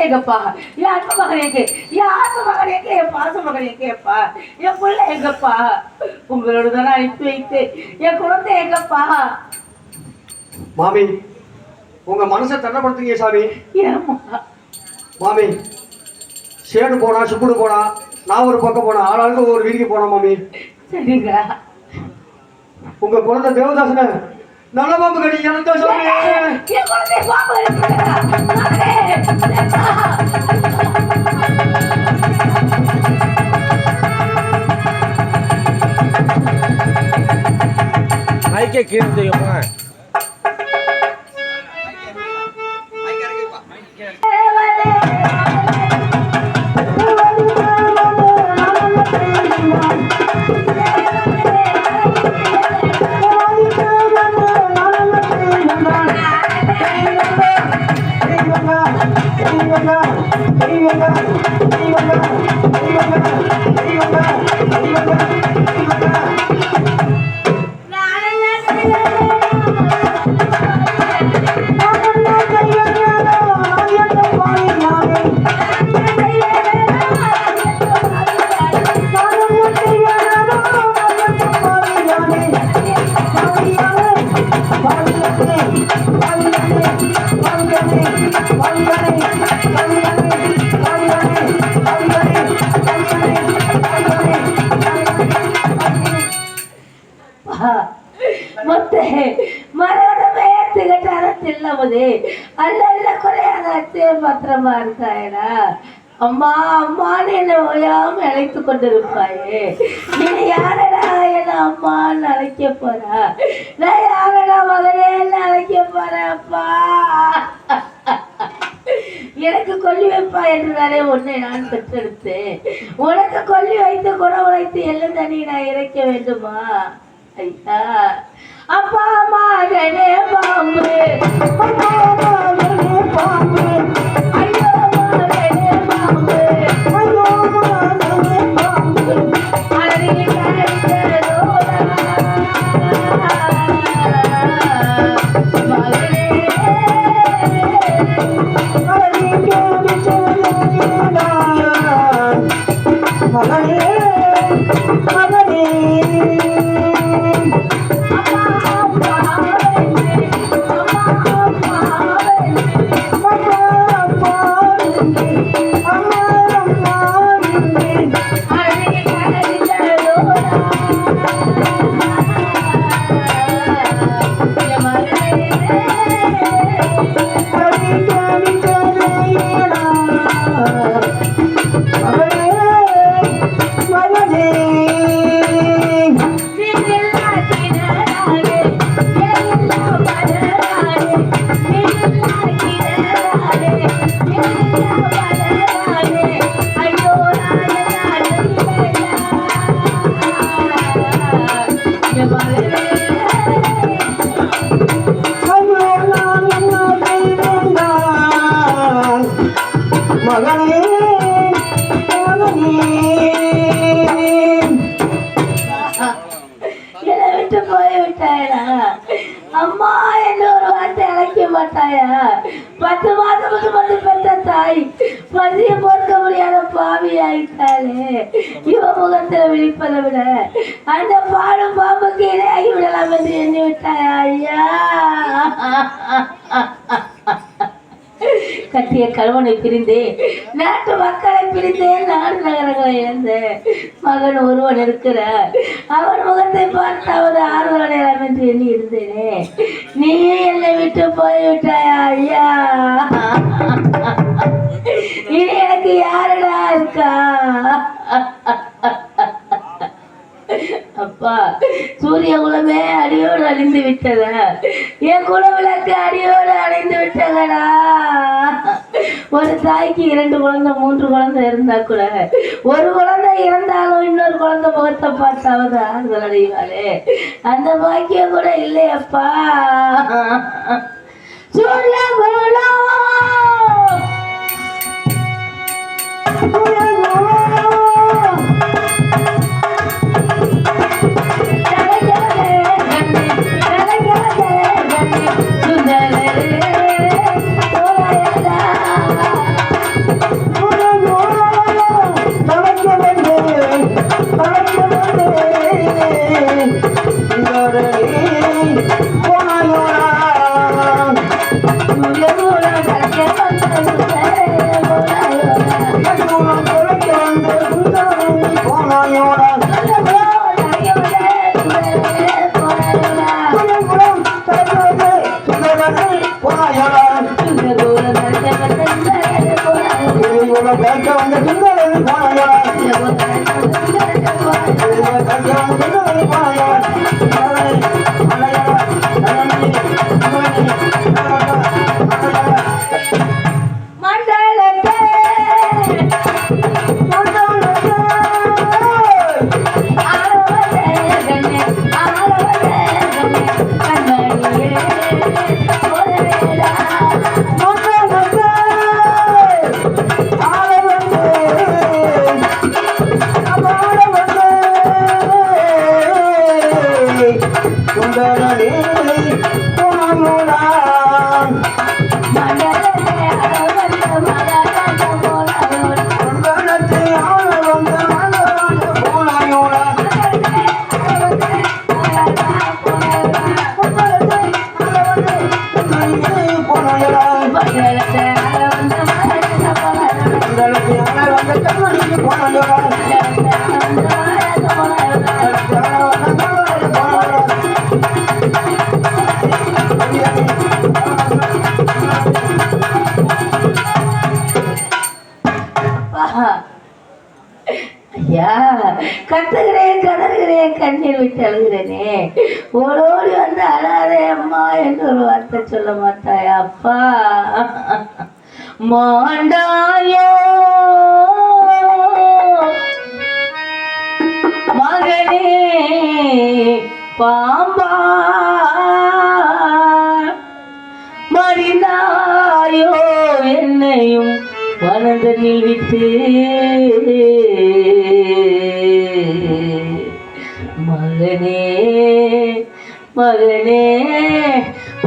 எங்கப்பா என் அன்பு மகன் எங்க என் ஆசை மகன் என் பாச மகன் என் பிள்ளை எங்கப்பா உங்களோட தான் அனுப்பி வைத்து என் குழந்தை எங்கப்பா மாமி. உங்க மனசை தண்டப்படுத்துங்க சாமி. மாமி சேடு போனா சுக்குடு போனா நான் ஒரு பக்கம் போனா ஆளாளுக்கு ஒரு வீதிக்கு போனோம் மாமி. சரிங்க. உங்க குழந்தை தேவதாசன நல்ல பாம்பு கடி எனக்கு சாமி. மைக்கே கீழே தூக்கிப்பா ಮತ್ತೆ ಮರಣವೇ ತಿಗಟಾರ ತಿಲ್ಲವುದೇ ಅಲ್ಲೆಲ್ಲ ಕೊರೆಯಾದ ಅತ್ತೆ ಮಾತ್ರ ಮಾಡ್ತಾಯಡ அம்மா அம்மான்னு என்னை ஓயாம அழைத்து கொண்டிருப்பாயே நீ யாரடா என்ன அம்மான்னு அழைக்க போறா நான் யாரடா மகனேன்னு அழைக்க போறேன்ப்பா எனக்கு கொல்லி வைப்பா என்றுதானே உன்னை நான் பெற்றெடுத்தேன் உனக்கு கொல்லி வைத்து குணம் உழைத்து எல்லாம் தண்ணி நான் இறைக்க வேண்டுமா ஐயா அப்பா மகனே பாம்பு. அப்பா மகனே பாம்பு. அம்மா என்ன ஒரு வார்த்தை அழைக்க மாட்டாயா? பத்து மாதத்துக்கு வந்து பெற்ற தாய் பசிய பொறுக்க முடியாத பாவி ஆயிட்டாளே. இவ முகத்துல விழிப்பதை விட அந்த பாடும் பாம்புக்கு இடையாகி விடலாம் என்று எண்ணி விட்டாயா ஐயா? கட்டிய கழுவனை பிரிந்தேன் நாட்டு மக்களை பிரிந்தேன் நாடு நகரங்களை இழந்தேன் மகன் ஒருவன் இருக்கிறார். அவன் முகத்தை பார்த்து அவர் ஆறுதல் அடையலாம் என்று எண்ணி இருந்தேனே. நீயே என்னை விட்டு போய்விட்டாயா ஐயா? இனி எனக்கு யாருடா இருக்கா? அப்பா சூரிய குலமே அடியோடு அழிந்து விட்டதா? என் குலவிளக்கு அடியோடு அழிந்து விட்டதடா? ஒரு தாய்க்கு இரண்டு குழந்தை மூன்று குழந்தை இருந்தா கூட ஒரு குழந்தை இறந்தாலும் இன்னொரு குழந்தை முகத்தை பார்த்தாவது ஆறுதல் அடைவாளே. அந்த பாக்கியம் கூட இல்லையப்பா. బ్యాంక్ ఉండదు சொல்ல மாட்டாயா? அப்பா. மாண்டாயோ. மகனே பாம்பா மறிந்தாயோ என்னையும் வனந்தனில் விட்டு. மகனே மகனே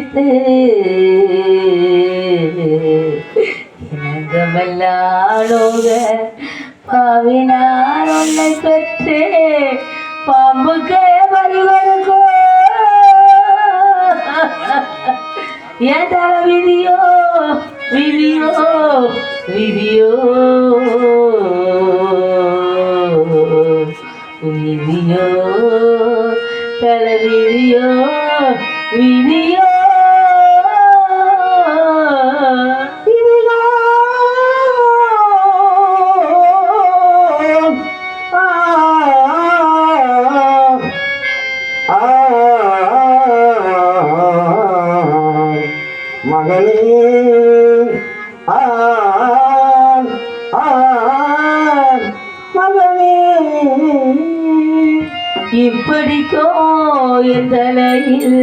கண் விழித்து பாவினார் உன்னை பெற்று. பாம்புக்கே பறிவருக்கோ ஏன் தர விதியோ விதியோ விதியோ. என் தலையில்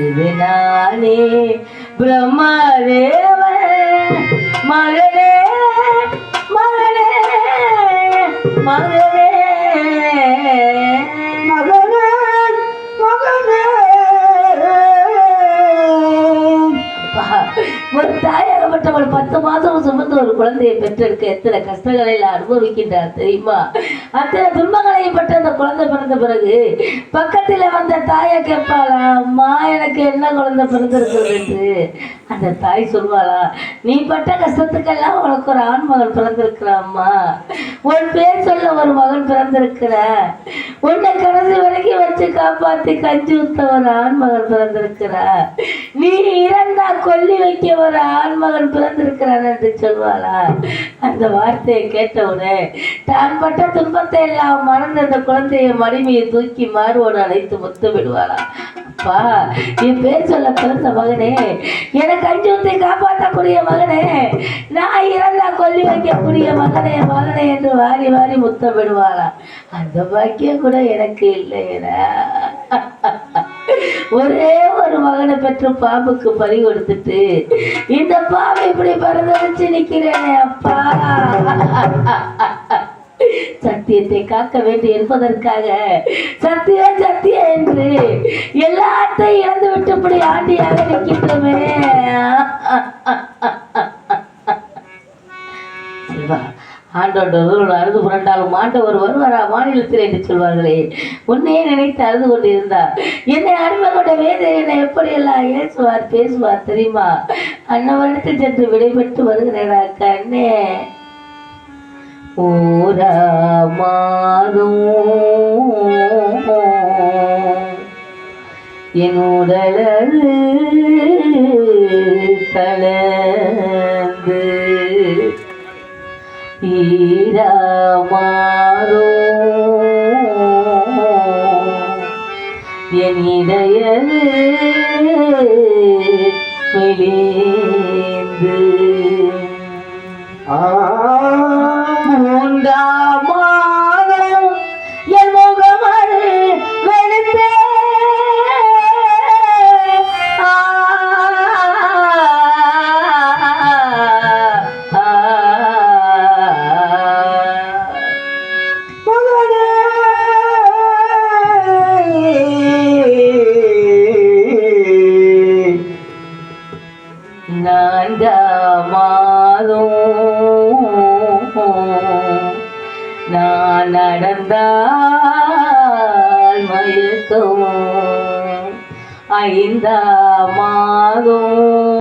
இது நானே பிரம்மதேவன் மழை அவள் பத்து மாதம் சுமந்து ஒரு குழந்தையை பெற்றிருக்க எத்தனை கஷ்டங்களை அனுபவிக்கின்றார் தெரியுமா? அத்தனை துன்பங்களை பட்ட அந்த குழந்தை பிறந்த பிறகு பக்கத்துல வந்த தாயை கேட்பாளா அம்மா எனக்கு என்ன குழந்தை பிறந்திருக்கிறது? என்று. அந்த தாய் சொல்வாளா நீ பட்ட கஷ்டத்துக்கெல்லாம் உனக்கு ஒரு ஆண் மகன் பிறந்திருக்கிறாம்மா. உன் பேர் சொல்ல ஒரு மகன் பிறந்திருக்கிற. உன்னை கடைசி வரைக்கும் வச்சு காப்பாத்தி கஞ்சி ஊத்த ஒரு ஆண் மகன் பிறந்திருக்கிற. நீ இறந்தா கொல்லி வைக்க ஒரு ஆண் மகன் பிறந்திருக்கிறான் என்று சொல்வாளா? அந்த வார்த்தையை கேட்டவுடனே தான் பட்ட துன்பத்தை எல்லாம் மறந்து அந்த குழந்தைய மடிமையை தூக்கி மாறுவோடு அழைத்து முத்து விடுவாளா? அப்பா என் பேர் சொல்ல பிறந்த மகனே எனக்கு அஞ்சத்தை காப்பாற்றக்கூடிய மகனே நான் இறந்தா கொல்லி வைக்கக்கூடிய மகனே மகனே என்று வாரி வாரி முத்தம் விடுவாளா அந்த பாக்கியம் கூட எனக்கு இல்லையடா ஒரே ஒரு மகனை பெற்று பாம்புக்கு பறி கொடுத்துட்டு இந்த பாம்பு இப்படி பறந்தடிச்சு நிக்கிறேனே அப்பா. சத்தியத்தை காக்க வேண்டும் என்பதற்காக சத்தியம் சத்தியம் என்று எல்லாத்தையும் இழந்து விட்டு இப்படி ஆண்டியாக நிற்கின்றோமே. ஆண்டோடு அழுது புரண்டாலும் ஆண்டவர் வருவாரா? மாநிலத்தில் என்று சொல்வார்களே. உன்னையே நினைத்து அழுது கொண்டிருந்தார். என்னை அடிமை கொண்ட வேதனை என்னை எப்படியெல்லாம் ஏசுவார் பேசுவார் தெரியுமா? அன்னவரிடத்தில் சென்று விடைபெற்று வருகிறேனா கண்ணே. ஊரா என் உடலது மாறோ என் இதயது வெளிந்து மயக்கமோ ஐந்தாமாதோ